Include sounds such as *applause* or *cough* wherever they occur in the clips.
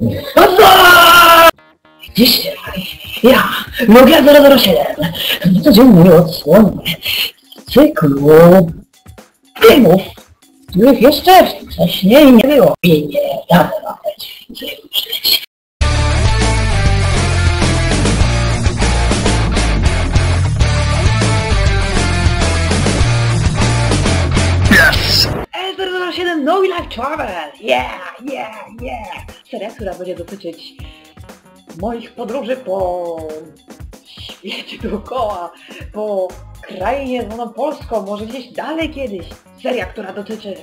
No? Dzisiaj ja, Nogia 007, codziennie odsłonię cyklu filmów, których jeszcze wcześniej nie było i nie damy wam dać myśleć. E007 No Life Travel! Yeah, yeah, yeah! Seria, która będzie dotyczyć moich podróży po świecie dookoła, po krainie zwaną Polską, może gdzieś dalej kiedyś. Seria, która dotyczy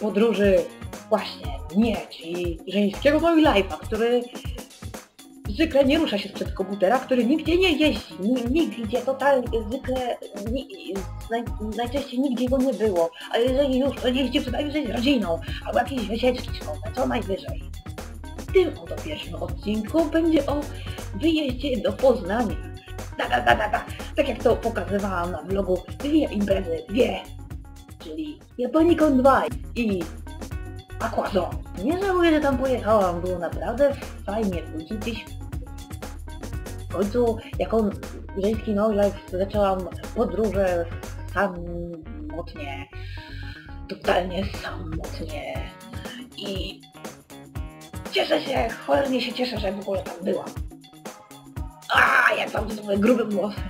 podróży właśnie mnie, czyli żeńskiego No Life'a, który zwykle nie rusza się sprzed komputera, który nigdzie nie jeździ, ni- nigdzie totalnie, zwykle, naj, najczęściej nigdzie go nie było, ale jeżeli już, to jeździ przynajmniej z rodziną, albo jakieś wycieczki szkolne, co najwyżej. W tym oto pierwszym odcinku będzie o wyjeździe do Poznania. Da, da, da, da, da. Tak jak to pokazywałam na vlogu Dwie imprezy, dwie, czyli Japonicon 2 i Aquazone. Nie żałuję, że tam pojechałam, było naprawdę fajnie, ludzi gdzieś w końcu jako żeński no life zaczęłam podróże samotnie, totalnie samotnie i cieszę się, cholernie się cieszę, że w ogóle tam byłam. A, jak tam z grubym głosem.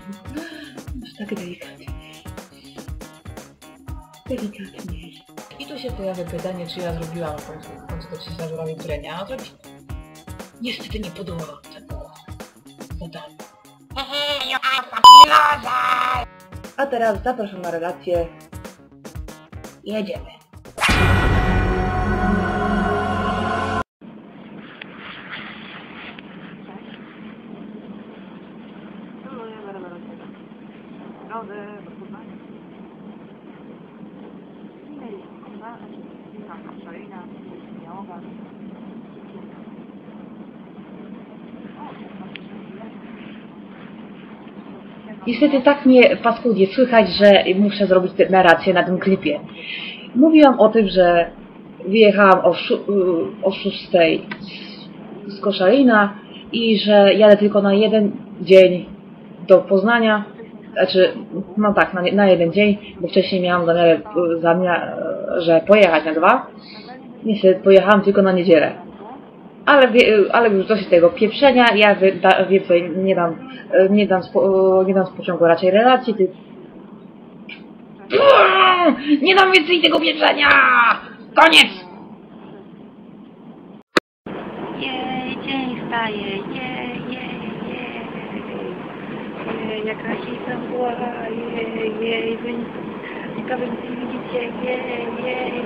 Aż tak delikatnie. Delikatnie. I tu się pojawia pytanie, czy ja zrobiłam w końcu, w końcu to zażurami, które miałam zrobić. Niestety nie podobało A teraz zapraszam na relację. Jedziemy. Niestety tak mnie paskudnie słychać, że muszę zrobić narrację na tym klipie. Mówiłam o tym, że wyjechałam o, szó- y, o 6 z Koszalina i że jadę tylko na jeden dzień do Poznania. Znaczy, no tak, na, na jeden dzień, bo wcześniej miałam zamiar, zamiar, że pojechać na dwa. Niestety pojechałam tylko na niedzielę. Ale, ale już dosyć tego pieprzenia, ja da, więcej nie dam, e, nie dam, spo, nie dam z pociągu raczej relacji, ty... Nie dam więcej tego pieprzenia! Koniec! Jej, dzień wstaje, jej, jej, jej. Jej, jaka się była, jej, jej, wy gdzie widzicie, jej, jej, jej.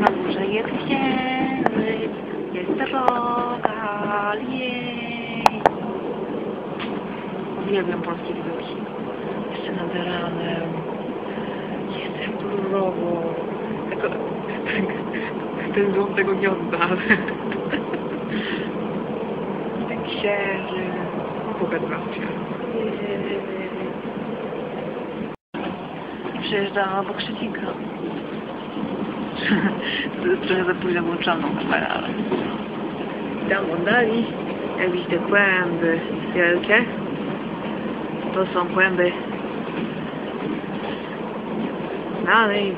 Na górze jest księżyc, jest droga, jej. Uwielbiam polskie widoki. Jeszcze nad ranem. Jestem turowo. Tylko ten dom tego nie odda. Ten księżyc. Pogadam się. I przejeżdżam obok Szczecinka. Trochę za późno włączoną kamerę, ale... Tam oddali jakieś te kłęby wielkie. To są kłęby dalej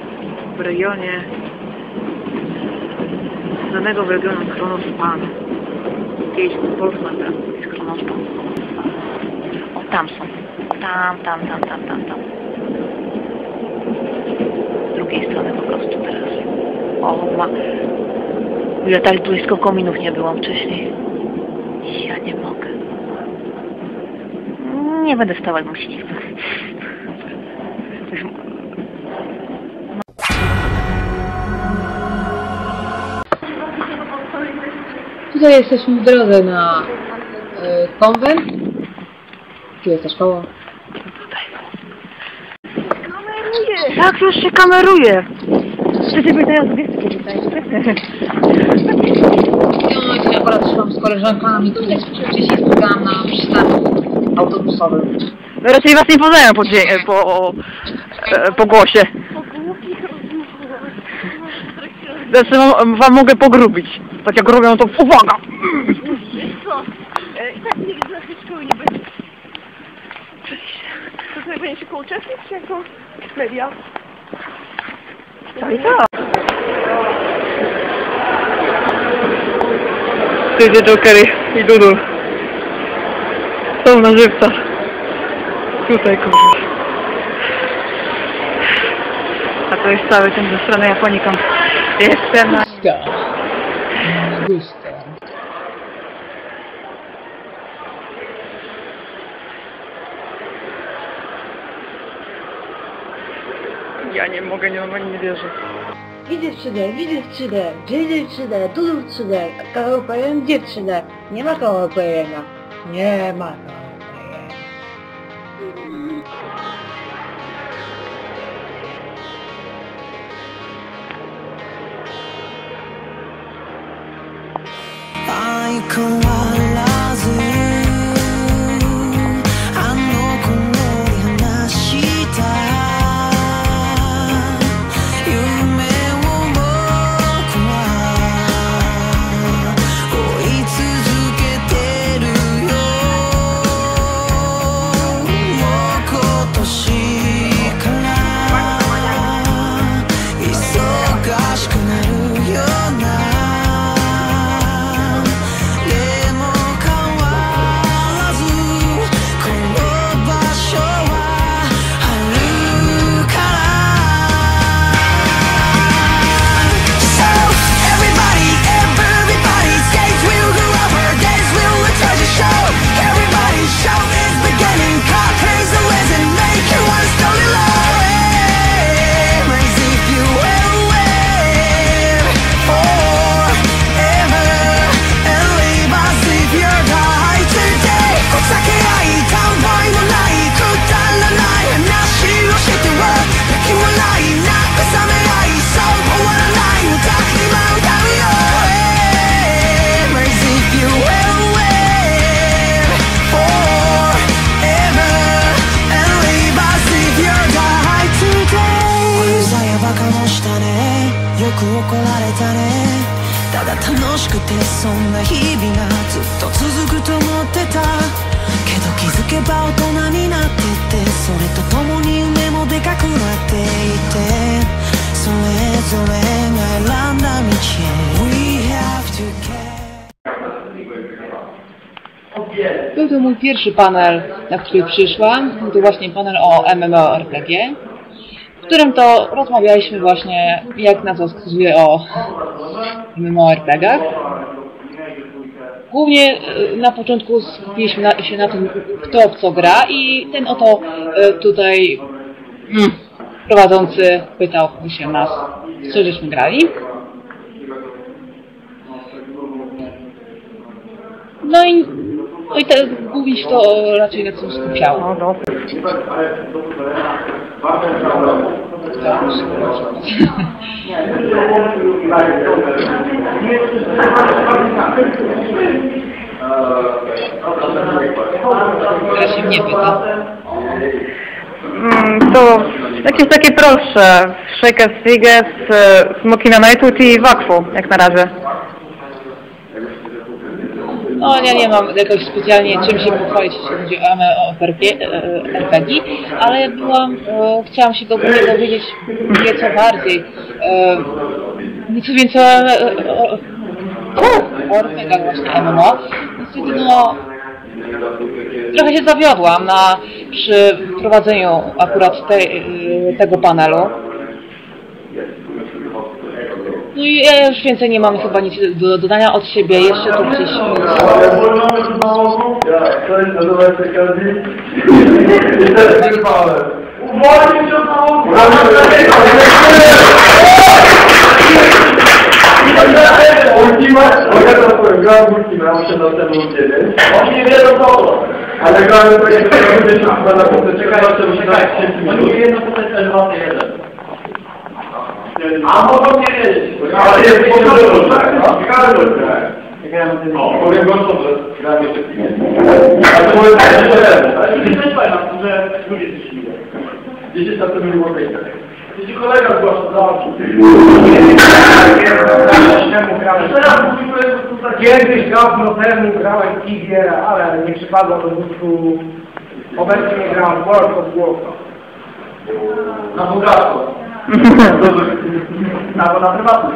w rejonie znanego w regionu Kronospan. Kiedyś Polsman, teraz jest Kronospan. O, tam są. Tam, tam, tam, tam, tam, tam. Z drugiej strony po prostu teraz. O, ma... Ja tak blisko kominów nie byłam wcześniej. Ja nie mogę. Nie będę myśliwka. Już Tutaj jesteśmy w drodze na y, konwent. Tu jest ta szkoła. Kameruje! Tak, już się kameruje. Wszyscy pytają, gdzie ty pytają? Ja akurat szłam z koleżankami, tutaj wcześniej spotkałam na przystanku autobusowym. No raczej was nie poznają po, po, e, po głosie. Znaczy wam, wam mogę pogrubić. Tak jak robią to, uwaga! Wiesz co, e, i tak nigdy do tej szkoły nie będzie. To sobie będzie tylko uczestnik, czy jako media? Tak i tak. Ty, Jokery i Dudul. Są na żywca. Tutaj, kurwa. A to jest cały ten ze strony Japonikon. Jeszcze na... Gusta. Gusta. Ja nie mogę, nie normalnie nie wierzę. Widzę w 3D, widzę w 3D, JJ w 3D, Dudu w 3D, Karol Pajen gdzie w 3D? Nie pierwszy panel, na który przyszłam. To właśnie panel o MMORPG, w którym to rozmawialiśmy właśnie, jak nazwa wskazuje o MMORPGach. Głównie e, na początku skupiliśmy się na tym, kto w co gra i ten oto e, tutaj mm, prowadzący pytał się nas, w co żeśmy grali. No i, no i te, głównie się to raczej na tym skupiało. No, no. Teraz się mnie pyta. Mm, to jakieś takie prostsze. Shakers, Figes, Smokina Nightwood i Wakfu, jak na razie. No ja nie mam jakoś specjalnie czym się pochwalić, jeśli chodzi o e, RPG, ale byłam, e, chciałam się do tego dowiedzieć nieco bardziej. E, nieco więcej o, o, RPGach właśnie MMO. Niestety no, trochę się zawiodłam na, przy prowadzeniu akurat tej, e, tego panelu. No i ja już więcej nie mam chyba nic do dodania od siebie. Jeszcze tu gdzieś... Ultima, ja to powiem, grałem w Ultima, muszę dostępną ciebie. Oni nie wiedzą co Ale grałem to jeszcze na 10 chyba na półce, czekaj, 10 minut. Oni nie wiedzą co to jest L2 Ale jest ciekawy tak? Ciekawy tak? No, powiem wam to, że grałem jeszcze w filmie. Ale to może tak, że nie wiem, tak? Nie też pamiętam, że ludzie coś mówią. 10 lat temu nie było tej Jeśli kolega zgłasza, dobrze. Kiedyś dawno temu grałem w Kigier, ale nie przypadło do gustu. Obecnie nie gram w World of Warcraft. Na bogactwo. Albo na prywatny.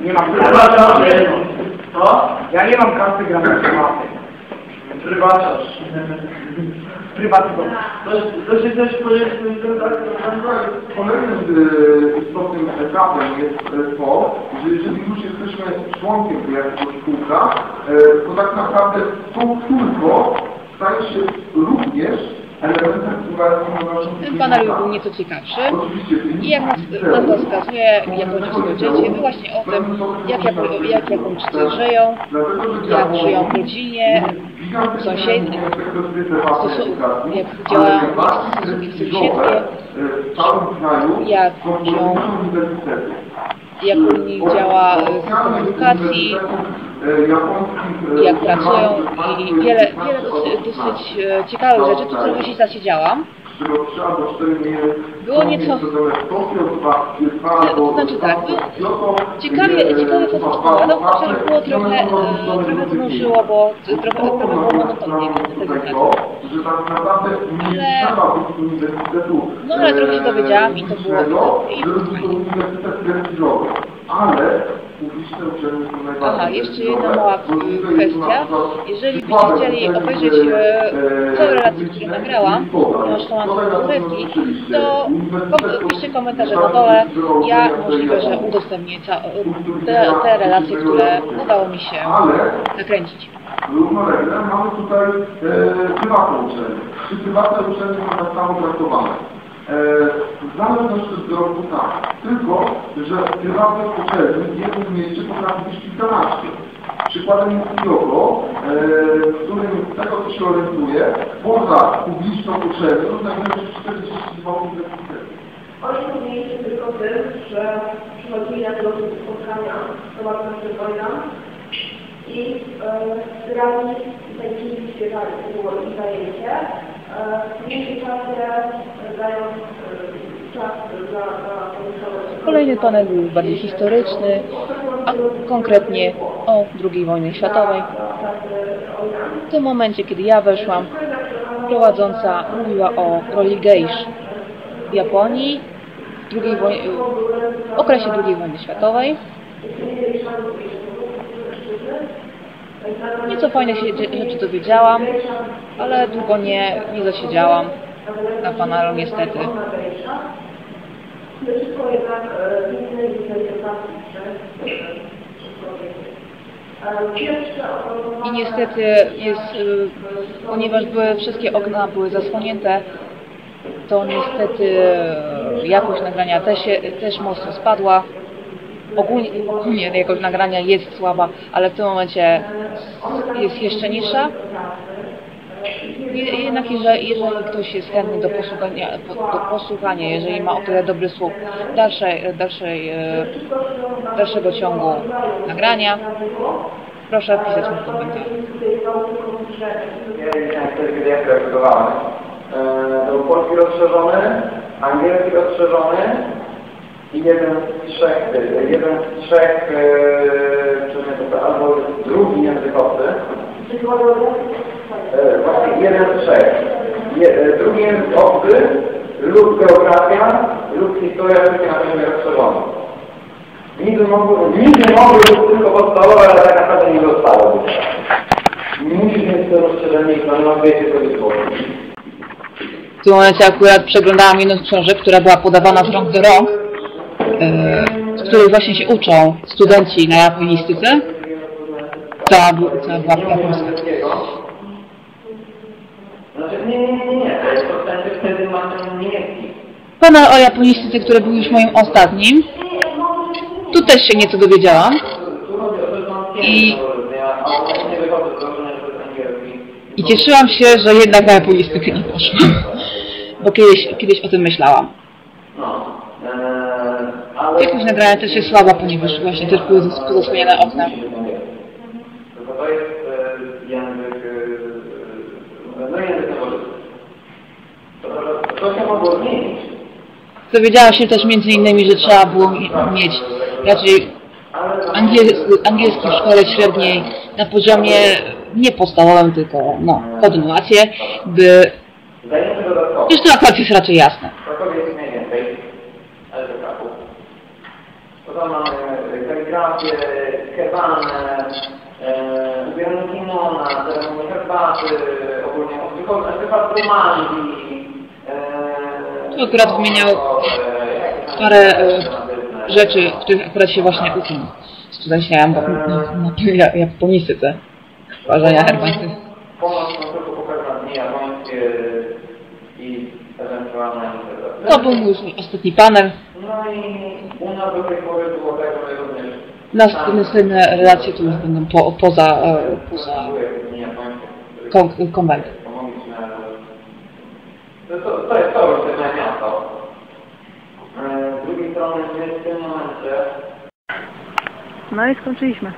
Nie mam Przepraszam. Co? Ja nie mam kasy gram na prywatny. Prywatacz. Prywatny. To, się też powiedzmy, tak, Kolejnym e, istotnym etapem jest e, to, że jeżeli już jesteśmy członkiem jakiegoś kółka, e, to tak naprawdę to kółko staje się również Ten panel był nieco ciekawszy. I jak nazwa wskazuje, ludzie skończycie, był właśnie o tym, jak, jak, jak Japończycy żyją, jak żyją w rodzinie, w sąsiedzi, stosu- jak działają stosunki sąsiedzkie, jak żyją, jak u nich działa system edukacji, jak pracują i wiele, wiele dosyć, dosyć e, ciekawych rzeczy, tu trochę się zasiedziałam. Było nieco- To znaczy tak, było ciekawie, ciekawie podsumowano, chociaż było trochę, e, trochę znużyło, bo trochę, trochę było monotonnie tego tematu. że tak Ale-. No, ale trochę się dowiedziałam i to było- i- to. Ale Aha, jeszcze jedna mała kwestia. Jeżeli byście chcieli obejrzeć e, e, całe relacje, które nagrałam, i podał. ponieważ to piszcie komentarze na dole. Ja możliwe, że udostępnię ca- te, te relacje, które udało mi się nakręcić. równolegle mamy tutaj e, prywatne uczelnie. Czy prywatne uczelnie są tak samo traktowane? W zależności od wzrostu tak. Tylko, że prywatnych uczelni w jednym mieście potrafi być kilkanaście. Przykładem jest Kyoko, e, w którym z tego co się orientuje, poza publiczną uczelnią znajduje się 42 uniwersytety. Oni mówili tylko tym, że przychodzili na tego spotkania z Tomatem Wojna i e, grali i tańczyli, śpiewali, to było ich zajęcie. E. Kolejny panel był bardziej historyczny, a konkretnie o II wojnie światowej. W tym momencie, kiedy ja weszłam, prowadząca mówiła o roli gejsz w Japonii w, II woj- w okresie II wojny światowej. Nieco fajnych rzeczy dowiedziałam, ale długo nie, nie zasiedziałam na panelu niestety. I niestety jest, y, ponieważ były, wszystkie okna były zasłonięte, to niestety y, jakość nagrania też, też mocno spadła. Ogólnie, ogólnie jakość nagrania jest słaba, ale w tym momencie jest jeszcze niższa. Je- Jednak jeżeli, jeżeli ktoś jest chętny do posłuchania, po- do posłuchania jeżeli ma o tyle dobry słuch dalszej, dalszej, e, dalszego ciągu nagrania, proszę pisać mi w komentarzu. Reagowałem. To polski rozszerzony, angielski rozszerzony jeden z trzech, e, jeden z trzech, e, nie to albo drugi językowy, e, właśnie jeden z trzech. Je, e, drugi język obcy lub geografia lub historia tylko na poziomie rozszerzonym. Niby mogły, niby mogły być tylko podstawowe, ale tak naprawdę nie zostało. Musisz mieć to rozszerzenie i planować wiecie, co jest W tym momencie akurat przeglądałam jedną z książek, która była podawana z rąk do rąk, e, z której właśnie się uczą studenci na japonistyce. Cała, cała była. Znaczy, nie, nie, nie, nie, to jest wtedy ma ten niemiecki. Panel o japonistyce, który był już moim ostatnim. Tu też się nieco dowiedziałam. I-. I cieszyłam się, że jednak na japonistykę nie poszłam. Bo kiedyś, kiedyś o tym myślałam jakość nagrania też jest słaba, ponieważ właśnie też były pozasłaniane okna. Dowiedziała się też między innymi, że trzeba było mieć raczej angielski, angielski w szkole średniej na poziomie nie podstawowym, tylko no, kontynuację, by... Zresztą akurat jest raczej jasne. Gacie, Kerwane, ubierano kimona, zerwano herbaty, ogólnie odwykowe, chyba Rumalii. E, tu akurat no, zmieniał e, parę e, rzeczy, których akurat się właśnie uczył. Tutaj się na, na, japonistyce, ważenia herbaty. Na tylko pokazana dni japońskie i ewentualna interpretacja. No to był już ostatni panel. No i u nas do tej pory było tak, tego, Następne relacje to już będą po, poza, e, poza konwentem. To, to jest to sztywne miasto. E, z drugiej strony w tym momencie... No i skończyliśmy.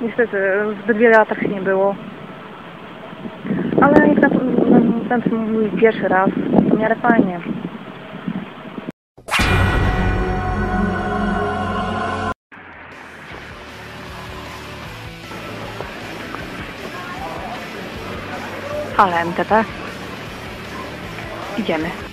Niestety, zbyt wiele latach nie było. Ale jak na, na, na, ten mój pierwszy raz, to w miarę fajnie. ale MTP. Idziemy.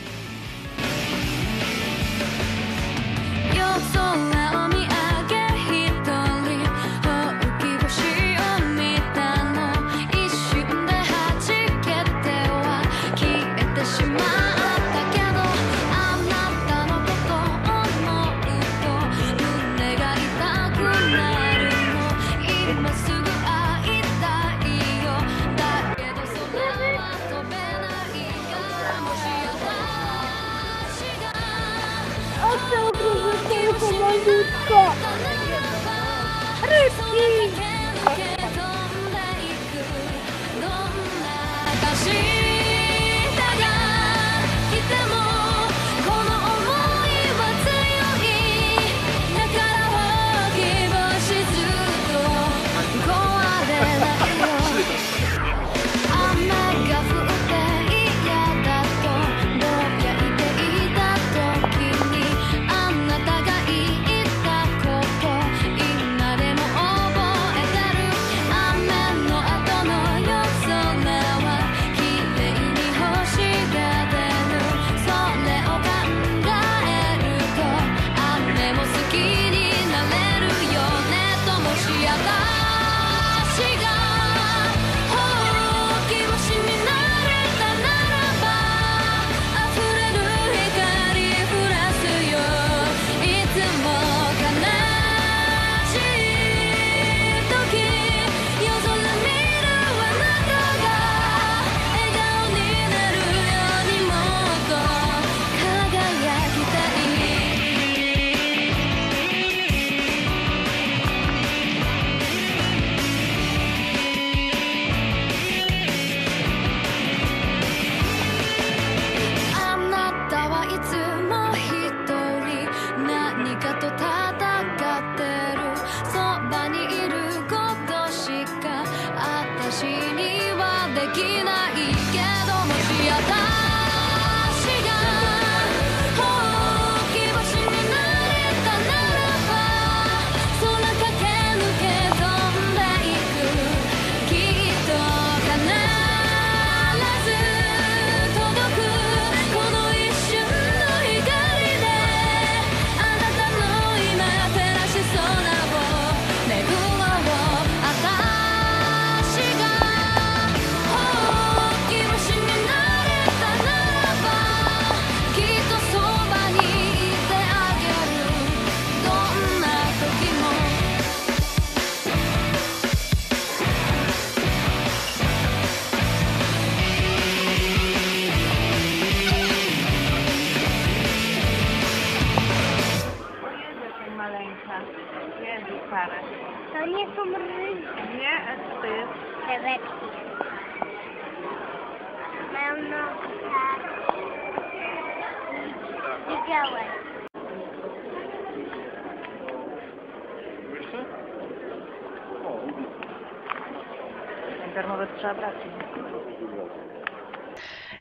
żebracy.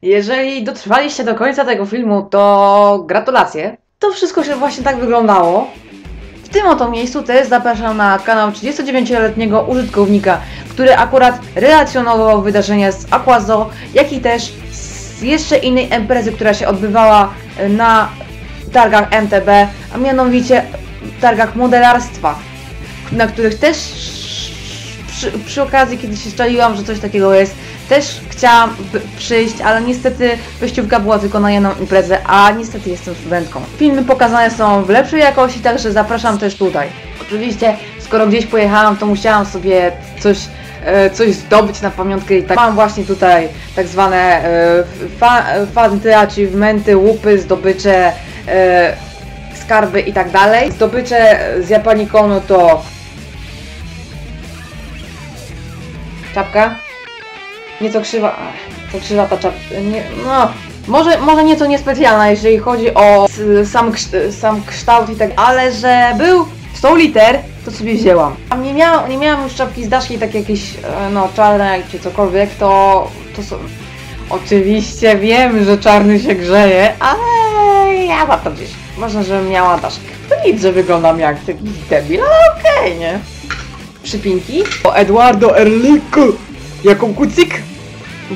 Jeżeli dotrwaliście do końca tego filmu, to gratulacje. To wszystko się właśnie tak wyglądało. W tym oto miejscu też zapraszam na kanał 39-letniego użytkownika, który akurat relacjonował wydarzenia z Aquazo, jak i też z jeszcze innej imprezy, która się odbywała na targach MTB, a mianowicie targach modelarstwa, na których też przy, przy okazji, kiedy się szczeliłam, że coś takiego jest, też chciałam przyjść, ale niestety wyjściówka była tylko na jedną imprezę, a niestety jestem studentką. Filmy pokazane są w lepszej jakości, także zapraszam też tutaj. Oczywiście, skoro gdzieś pojechałam, to musiałam sobie coś e, coś zdobyć na pamiątkę i tak mam właśnie tutaj tak zwane e, fa, fanty, achievementy, łupy, zdobycze, e, skarby i tak dalej. Zdobycze z Japanikonu to czapka, nieco krzywa, to krzywa ta czapka, nie, no, może, może nieco niespecjalna, jeżeli chodzi o sam, sam kształt i tak, ale że był 100 liter, to sobie wzięłam. A nie miałam, nie miałam już czapki z daszki, takie jakieś, e, no, czarne czy cokolwiek, to, to są... Oczywiście wiem, że czarny się grzeje, ale ja mam to gdzieś. Ważne, żebym miała daszkę. To nic, że wyglądam jak taki debil, ale okej, nie? Przypinki. O Eduardo Erliku! Jako kucyk!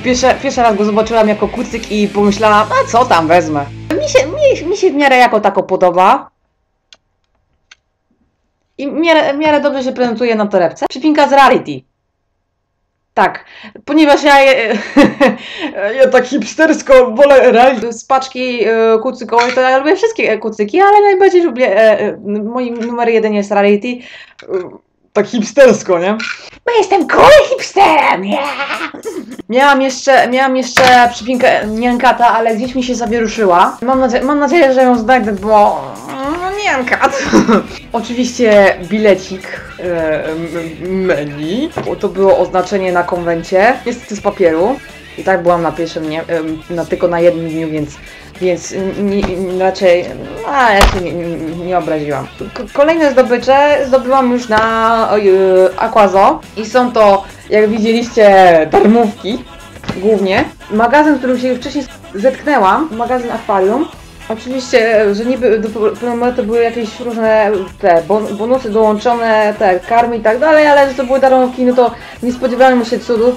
Pierwszy, pierwszy raz go zobaczyłam jako kucyk i pomyślałam, a co tam wezmę. Mi się, mi, mi się w miarę jako tako podoba. I w miarę, w miarę dobrze się prezentuje na torebce. Przypinka z Rarity. Tak, ponieważ ja, je, *laughs* ja tak hipstersko wolę Rarity z paczki e, kucykowej, to ja lubię wszystkie e, kucyki, ale najbardziej lubię, e, moim numer jeden jest Rarity. Tak hipstersko, nie? Bo jestem cool hipsterem, yeah! Miałam jeszcze, miałam jeszcze przypinkę Niankata, ale gdzieś mi się zawieruszyła. Mam, nadzie- mam nadzieję, że ją znajdę, bo... No, Niankat. *laughs* Oczywiście bilecik e, menu. Bo To było oznaczenie na konwencie. Niestety z papieru. I tak byłam na pierwszym, nie, na, tylko na jednym dniu, więc, więc raczej, a, ja się nie, nie, obraziłam. Kolejne zdobycze zdobyłam już na y, Aquazo i są to, jak widzieliście, darmówki głównie. Magazyn, którym się wcześniej zetknęłam, magazyn Aquarium. Oczywiście, że niby do momentu były jakieś różne te bon- bonusy dołączone, te karmy i tak dalej, ale że to były darmówki, no to nie spodziewałem się cudów.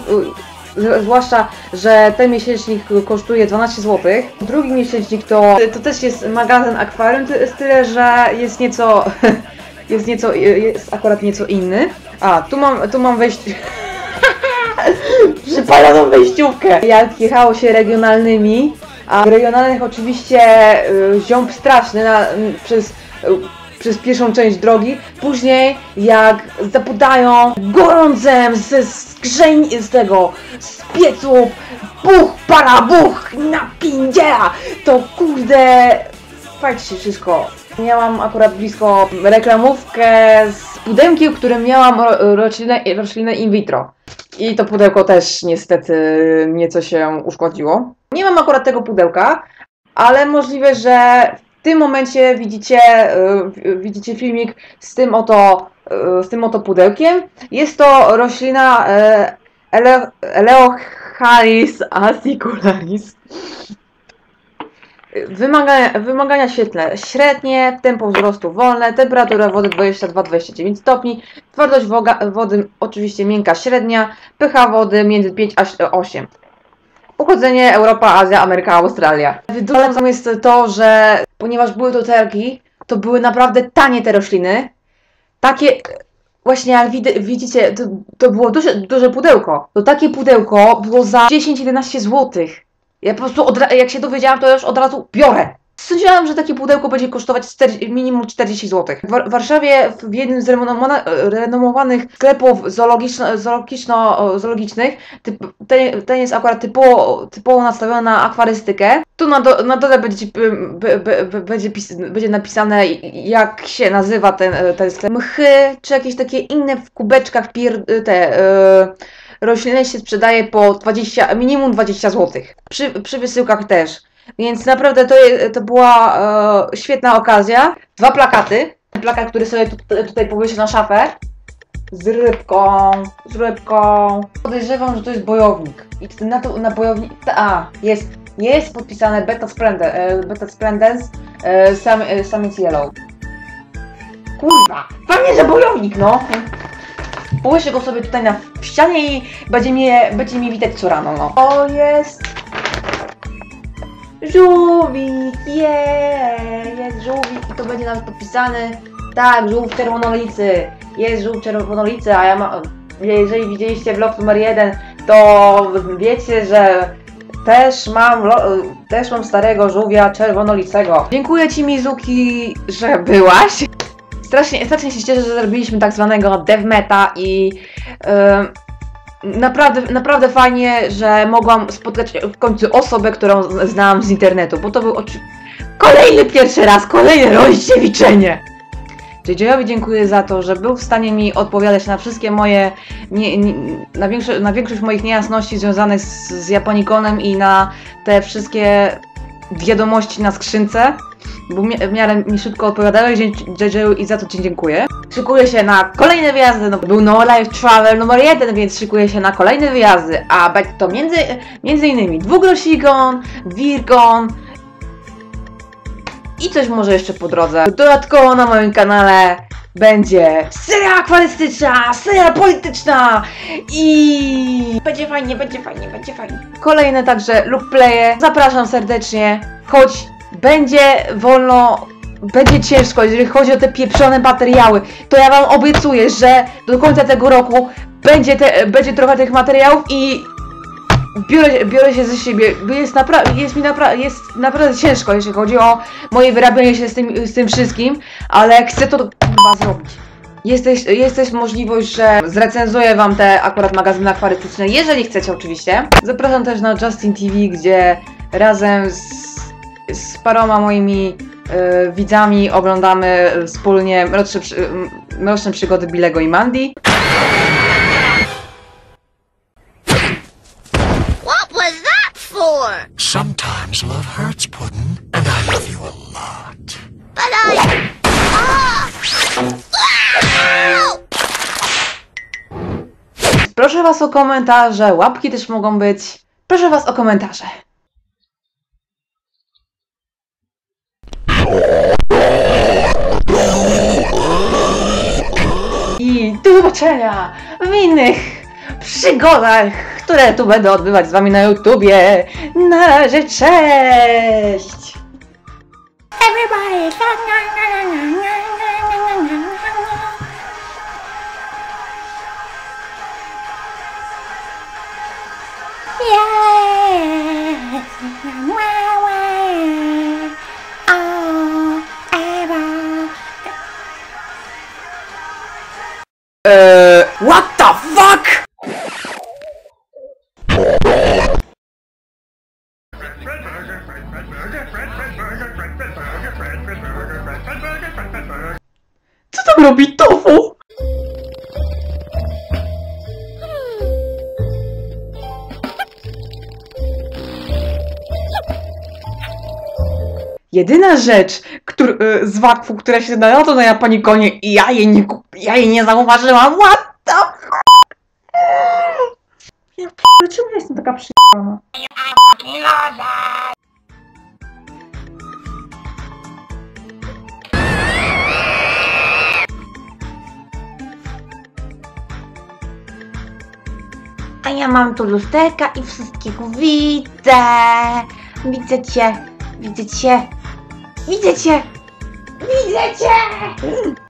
Zwłaszcza, że ten miesięcznik kosztuje 12 zł. Drugi miesięcznik to, to też jest magazyn z tyle, że jest nieco, *laughs* jest nieco, jest akurat nieco inny. A, tu mam, tu mam wejść... *laughs* Przypaloną wejściówkę. Jak jechało się regionalnymi, a regionalnych oczywiście y, ziąb straszny na, przez, przez pierwszą część drogi. Później jak zapodają gorącem ze skrzeń z tego, z pieców, buch, para, buch, napindziela, to kurde, fajnie się wszystko. Miałam akurat blisko reklamówkę z pudełkiem, w którym miałam ro, roślinę, roślinę in vitro. I to pudełko też niestety nieco się uszkodziło. Nie mam akurat tego pudełka, ale możliwe, że w tym momencie widzicie, y, widzicie filmik z tym oto, y, z tym oto pudełkiem. Jest to roślina y, Ele- Eleocharis acicularis. Wymagania, wymagania świetlne średnie, tempo wzrostu wolne, temperatura wody 22-29 stopni, twardość woga, wody oczywiście miękka średnia, pH wody między 5 a 8. Pochodzenie Europa, Azja, Ameryka, Australia. Dużym jest to, że ponieważ były to targi, to były naprawdę tanie te rośliny. Takie, właśnie jak wid- widzicie, to, to było duże, duże pudełko. To takie pudełko było za 10-11 złotych. Ja po prostu, jak się dowiedziałam, to już od razu biorę. Sądziłam, że takie pudełko będzie kosztować 40, minimum 40 zł. W War- Warszawie w jednym z renomowanych sklepów zoologiczno- zoologiczno- zoologicznych, typ, ten, ten jest akurat typowo, typowo nastawiony na akwarystykę. Tu na, do, na dole będzie, będzie, pis, będzie napisane jak się nazywa ten, ten sklep. Mchy, czy jakieś takie inne w kubeczkach pier, te... Yy, rośliny się sprzedaje po 20, minimum 20 zł. Przy, przy wysyłkach też. Więc naprawdę to, je, to była e, świetna okazja. Dwa plakaty. Plakat, który sobie tu, tutaj powiesił na szafę. Z rybką, z rybką. Podejrzewam, że to jest bojownik. I na, to, na bojownik. A, jest jest podpisane Beta Splendor, e, Beta Splendens, e, Sam, e, Summit Yellow. Kurwa, fajnie, że bojownik, no. Połyszę go sobie tutaj na ścianie i będzie mnie, będzie mi widać co rano, no. O, jest żółwik, yeah, jest żółwik i to będzie nawet podpisany. Tak, żółw czerwonolicy, jest żółw czerwonolicy, a ja mam, jeżeli widzieliście vlog numer jeden, to wiecie, że też mam, też mam starego żółwia czerwonolicego. Dziękuję Ci Mizuki, że byłaś. Strasznie, strasznie się cieszę, że zrobiliśmy tak zwanego devmeta i em, naprawdę, naprawdę fajnie, że mogłam spotkać w końcu osobę, którą znałam z internetu, bo to był oczy... kolejny pierwszy raz, kolejne rozdziewiczenie. JJ-owi dziękuję za to, że był w stanie mi odpowiadać na wszystkie moje, nie, nie, na, na większość moich niejasności związanych z, z Japonikonem i na te wszystkie wiadomości na skrzynce, bo w miarę mi szybko odpowiadałeś JJ i za to Ci dziękuję. Szykuję się na kolejne wyjazdy, no, był No Life Travel numer jeden, więc szykuję się na kolejne wyjazdy, a będzie to między, między innymi Dwugrosigon, Wirgon, i coś może jeszcze po drodze. Dodatkowo na moim kanale będzie seria akwarystyczna, seria polityczna i będzie fajnie, będzie fajnie, będzie fajnie. Kolejne także lub playe. Zapraszam serdecznie, choć będzie wolno, będzie ciężko, jeżeli chodzi o te pieprzone materiały, to ja wam obiecuję, że do końca tego roku będzie, te, będzie trochę tych materiałów i biorę, biorę się ze siebie, jest, napra- jest mi napra- jest naprawdę ciężko, jeśli chodzi o moje wyrabianie się z tym, z tym wszystkim, ale chcę to chyba zrobić. Jest też, jest też możliwość, że zrecenzuję wam te akurat magazyny akwarystyczne, jeżeli chcecie oczywiście. Zapraszam też na Justin TV, gdzie razem z, z paroma moimi e, widzami oglądamy wspólnie mroczne, przy- mroczne przygody Bilego i Mandy. What was that for? Sometimes love hurts, Puddin', and I love you a lot. But I... Ah! Proszę was o komentarze, łapki też mogą być. Proszę was o komentarze. I do zobaczenia w innych przygodach, które tu będę odbywać z wami na YouTubie. Na razie, cześć! Everybody! Uh, what the fuck? Co tam robi tofu? Jedyna rzecz któr, y, z wakfu, która się znalazła na Japonikonie i ja jej nie, ja jej nie zauważyłam. What the fuck? Ja p***, czemu ja jestem taka przyjemna? A ja mam tu lusterka i wszystkich widzę. Widzę cię. Widzę cię. Widzę cię. Widzę cię.